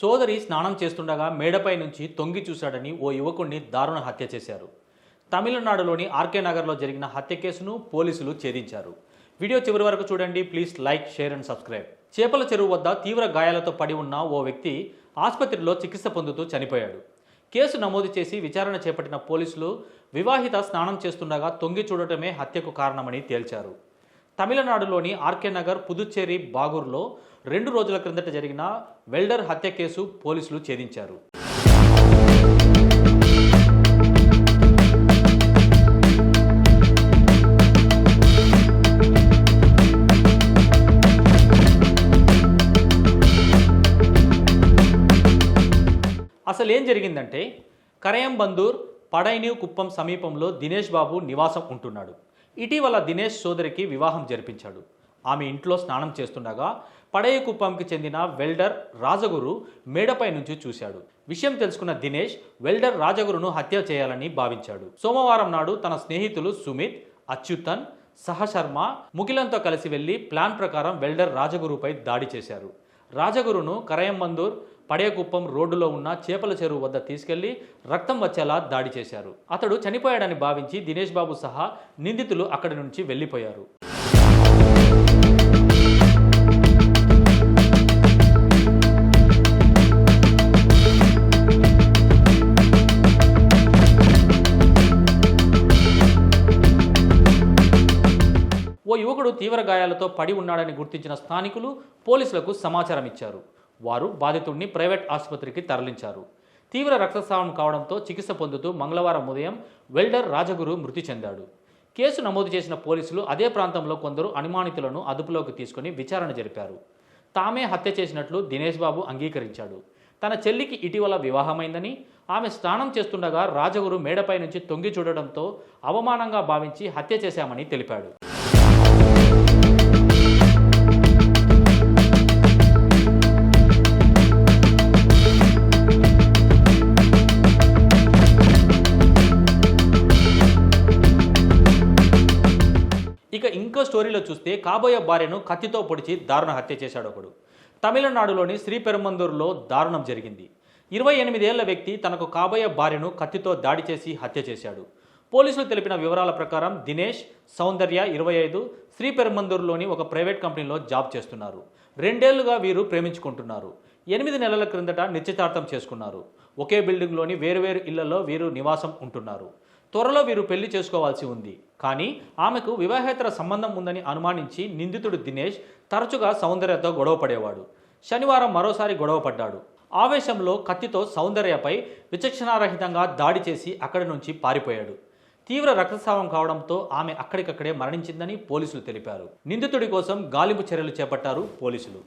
సోదరి స్నానం చేస్తుండగా మేడపై నుంచి తొంగి చూశాడని ఓ యువకుడిని దారుణ హత్య చేశారు. తమిళనాడులోని ఆర్కే నగర్లో జరిగిన హత్య కేసును పోలీసులు ఛేదించారు. వీడియో చివరి వరకు చూడండి. Please like share and subscribe. చేపల చెరువు వద్ద తీవ్ర గాయాలతో పడి ఉన్న ఓ వ్యక్తి ఆసుపత్రిలో చికిత్స పొందుతూ చనిపోయాడు. కేసు నమోదు చేసి విచారణ చేపట్టిన పోలీసులు వివాహిత స్నానం చేస్తుండగా తొంగి చూడటమే హత్యకు కారణమని తేల్చారు. తమిళనాడులోని ఆర్కే నగర్ పుదుచ్చేరి బాగూర్లో రెండు రోజుల క్రిందట జరిగిన వెల్డర్ హత్య కేసు పోలీసులు ఛేదించారు. అసలు ఏం జరిగిందంటే కరయంబందూర్ పడైని కుప్పం సమీపంలో దినేష్ బాబు నివాసం ఉంటున్నాడు. ఇటీవల దినేష్ సోదరికి వివాహం జరిపించాడు. ఆమె ఇంట్లో స్నానం చేస్తుండగా పడయకుప్పంకి చెందిన వెల్డర్ రాజగురు మేడపై నుంచి చూశాడు. విషయం తెలుసుకున్న దినేష్ వెల్డర్ రాజగురును హత్య చేయాలని భావించాడు. సోమవారం నాడు తన స్నేహితులు సుమిత్ అచ్యుతన్ సహశర్మ ముగిలంతో కలిసి వెళ్ళి ప్లాన్ ప్రకారం వెల్డర్ రాజగురుపై దాడి చేశారు. రాజగురును కరయంబందూర్ పడేకుప్పం రోడ్డులో ఉన్న చేపల చెరువు వద్ద తీసుకెళ్ళి రక్తం వచ్చేలా దాడి చేశారు. అతడు చనిపోయాడని భావించి దినేష్ బాబు సహా నిందితులు అక్కడి నుంచి వెళ్ళిపోయారు ఓ యువకుడు తీవ్ర గాయాలతో పడి ఉన్నాడని గుర్తించిన స్థానికులు పోలీసులకు సమాచారం ఇచ్చారు. వారు బాధితుడిని ప్రైవేట్ ఆసుపత్రికి తరలించారు. తీవ్ర రక్తస్రావం కావడంతో చికిత్స పొందుతూ మంగళవారం ఉదయం వెల్డర్ రాజగురు మృతి చెందాడు. కేసు నమోదు చేసిన పోలీసులు అదే ప్రాంతంలో కొందరు అనుమానితులను అదుపులోకి తీసుకుని విచారణ జరిపారు. తామే హత్య చేసినట్లు దినేష్ బాబు అంగీకరించాడు. తన చెల్లికి ఇటీవల వివాహమైందని ఆమె స్నానం చేస్తుండగా రాజగురు మేడపై నుంచి తొంగి చూడడంతో అవమానంగా భావించి హత్య చేశామని తెలిపాడు. స్టోరీలో చూస్తే కాబోయే భార్యను కత్తితో పొడిచి దారుణ హత్య చేశాడు ఒకడు. తమిళనాడులోని శ్రీపెరుమందూరులో దారుణం జరిగింది. ఇరవై ఎనిమిదేళ్ళ వ్యక్తి తనకు కాబోయే భార్యను కత్తితో దాడి చేసి హత్య చేశాడు. పోలీసులు తెలిపిన వివరాల ప్రకారం దినేష్ సౌందర్య ఇరవై ఐదు శ్రీపెరుమందూరులోని ఒక ప్రైవేట్ కంపెనీలో జాబ్ చేస్తున్నారు. రెండేళ్ళుగా వీరు ప్రేమించుకుంటున్నారు. ఎనిమిది నెలల క్రిందట నిశ్చితార్థం చేసుకున్నారు. ఒకే బిల్డింగ్లోని వేరువేరు ఇళ్ళలో వీరు నివాసం ఉంటున్నారు. త్వరలో వీరు పెళ్ళి చేసుకోవాల్సి ఉంది. కానీ ఆమెకు వివాహేతర సంబంధం ఉందని అనుమానించి నిందితుడు దినేష్ తరచుగా సౌందర్యతో గొడవ పడేవాడు. శనివారం మరోసారి గొడవ పడ్డాడు. ఆవేశంలో కత్తితో సౌందర్యపై విచక్షణారహితంగా దాడి చేసి అక్కడి నుంచి పారిపోయాడు. తీవ్ర రక్తస్రావం కావడంతో ఆమె అక్కడికక్కడే మరణించిందని పోలీసులు తెలిపారు. నిందితుడి కోసం గాలింపు చర్యలు చేపట్టారు పోలీసులు.